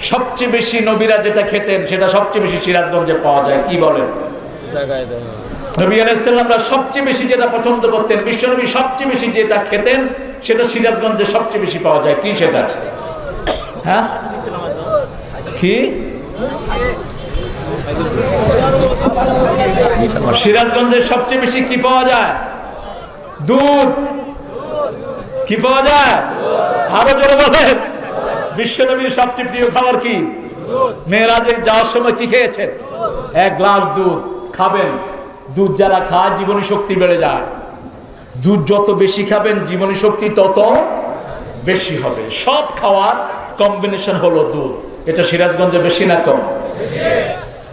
সবচেয়ে বেশি নবীরা যেটা খেতেন সেটা সবচেয়ে বেশি সিরাজগঞ্জে পাওয়া যায়। কি বলেন? নবী আলাইসাল্লামরা সবচেয়ে বেশি যেটা পছন্দ করতেন বিশ্বনবী সবচেয়ে বেশি যেটা খেতেন সেটা সিরাজগঞ্জে সবচেয়ে বেশি পাওয়া যায়। কি সেটা? হ্যাঁ? কি? সিরাজগঞ্জের সবচেয়ে বেশি কি পাওয়া যায়? দুধ। কি পাওয়া যায়? আরও জোরে বলেন। বিশ্বনবীর সবচেয়ে প্রিয় খাবার কি? মেয়েরাজে যাওয়ার সময় কি খেয়েছেন? এক গ্লাস দুধ খাবেন। দুধ যারা খায় জীবনী শক্তি বেড়ে যায়। দুধ যত বেশি খাবেন জীবনী শক্তি তত বেশি হবে। সব খাওয়ার কম্বিনেশন হলো দুধ। এটা সিরাজগঞ্জে বেশি না কম?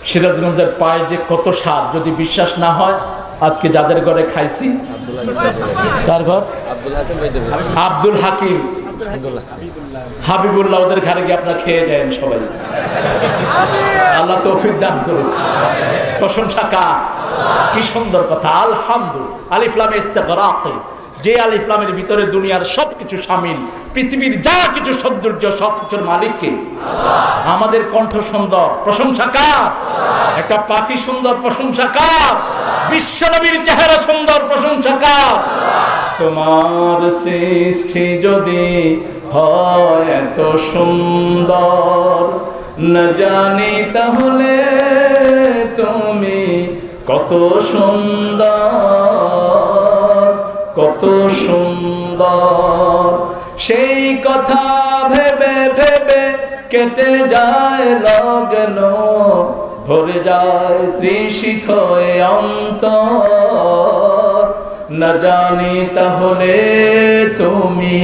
সিরাজগঞ্জের পায়ে যে কত স্বাদ যদি বিশ্বাস না হয় আজকে যাদের ঘরে খাইছি তার ঘর? আব্দুল হাকিম। সুন্দর লাগছে। হাবিবুল্লাহ, ওদের ঘরে গিয়ে আপনার খেয়ে যায় সবাই। আল্লাহ তৌফিক দান করুন প্রশংসা কা কি সুন্দর কথা। আলহামদুল আলিফলামে ইস্তেগরাকে। যে আল ইসলামের ভিতরে দুনিয়ার সব কিছু সামিল পৃথিবীর যা কিছু সৌন্দর্য সব কিছুর মালিককে আমাদের কণ্ঠ সুন্দর প্রশংসা কার? একটা পাখি সুন্দর প্রশংসা কার? বিশ্বনবীর চেহারা সুন্দর প্রশংসা কার? তোমার সৃষ্টি যদি হয় এত সুন্দর না জানি তাহলে তুমি কত সুন্দর? কত সুন্দর সেই কথা ভেবে ভেবে কেটে যায় লগ্ন ভরে যায় তৃষিত হয়ে অন্তর না জানি তাহলে তুমি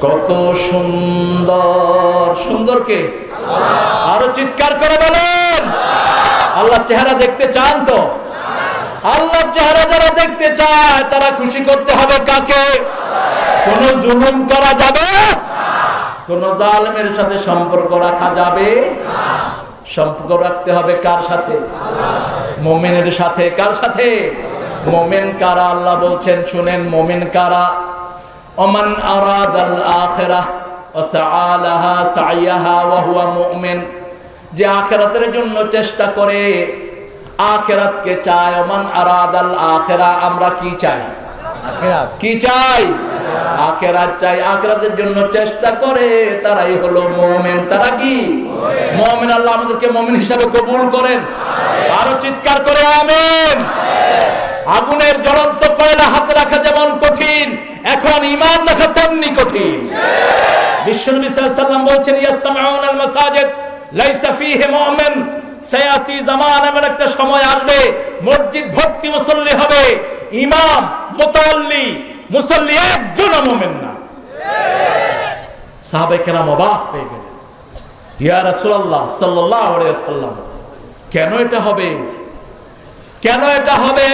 কত সুন্দর সুন্দর কে আরও চিৎকার করে বলেন আল্লাহ চেহারা দেখতে চান তো আল্লাহ চেহারা যারা দেখতে চায়, তারা খুশি করতে হবে কাকে? কোন জুলুম করা যাবে কোন জালেমের সাথে সম্পর্ক রাখা যাবে সম্পর্ক রাখতে হবে কার সাথে? মোমেনের সাথে। কার সাথে? মোমেন কারা? আল্লাহ বলছেন, শুনেন, মোমেন কারা? সাইয়াহা, ওয়া হুয়া মুমিন। যে আখিরাতের জন্য চেষ্টা করে আখিরাতকে চায় ওমান আরাদাল আখেরা আমরা কি চাই? কি চাই? আখেরাত চাই। আখেরাতের জন্য চেষ্টা করে তারাই হলো মোমেন। তারা কি? মোমেন আল্লাহ আমাদেরকে মোমেন হিসাবে কবুল করেন। আরও চিৎকার করে আমেন। আগুনের জ্বলন্ত কয়লা হাতে রাখা যেমন কঠিন এখন ইমান রাখা তেমনি কঠিন। বিশ্বনবী সাল্লাল্লাহু আলাইহি সাল্লাম বলছেন ইয়াস্তামিউন আল মাসাজিদ লাইসা ফীহি মুমিন। সায়াতি জামান এমন একটা সময় আসবে, মসজিদ ভর্তি মুসল্লি হবে, ইমাম মুতাল্লি, মুসল্লি একজন মুমিন না। সাহাবে কেরাম অবাক হয়ে গেলেন। ইয়া রাসূলুল্লাহ সাল্লাল্লাহু আলাইহি ওয়াসাল্লাম, কেন এটা হবে? কেন এটা হবে?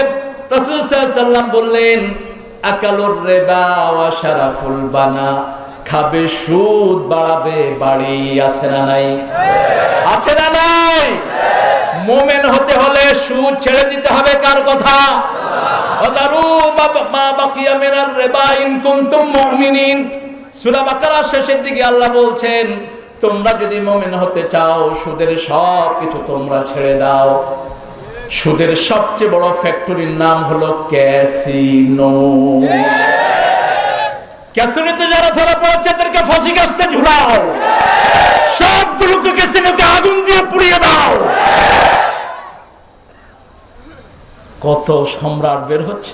রাসূল সাল্লাম বললেন, আকালুর রিবা ওয়া শারাফুল বানা। খাবে, সুদ বাড়াবে, বাড়ি আছে না নাই? আছে না নাই? মোমেন হতে হলে সুদ ছেড়ে দিতে হবে কার কথা? শেষের দিকে আল্লাহ বলছেন, তোমরা যদি মোমেন হতে চাও, সুদের সব কিছু তোমরা ছেড়ে দাও। সুদের সবচেয়ে বড় ফ্যাক্টরির নাম হলো ক্যাসিনো। ক্যাসিনোতে যারা ধরা পড়েছে তাদেরকে ফাঁসি গাছতে ঝুলাও? সবগুলোকে ক্যাসিনোকে আগুন দিয়ে পুড়িয়ে দাও? কত সম্রাট বের হচ্ছে?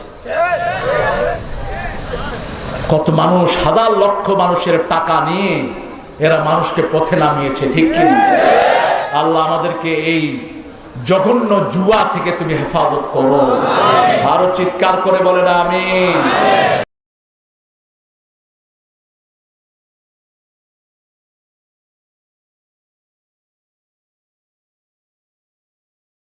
কত মানুষ, হাজার লক্ষ মানুষের টাকা নিয়ে এরা মানুষকে পথে নামিয়েছে, ঠিক কি আল্লাহ আমাদেরকে এই জঘন্য জুয়া থেকে তুমি হেফাজত করো। আরও চিৎকার করে বলে না আমি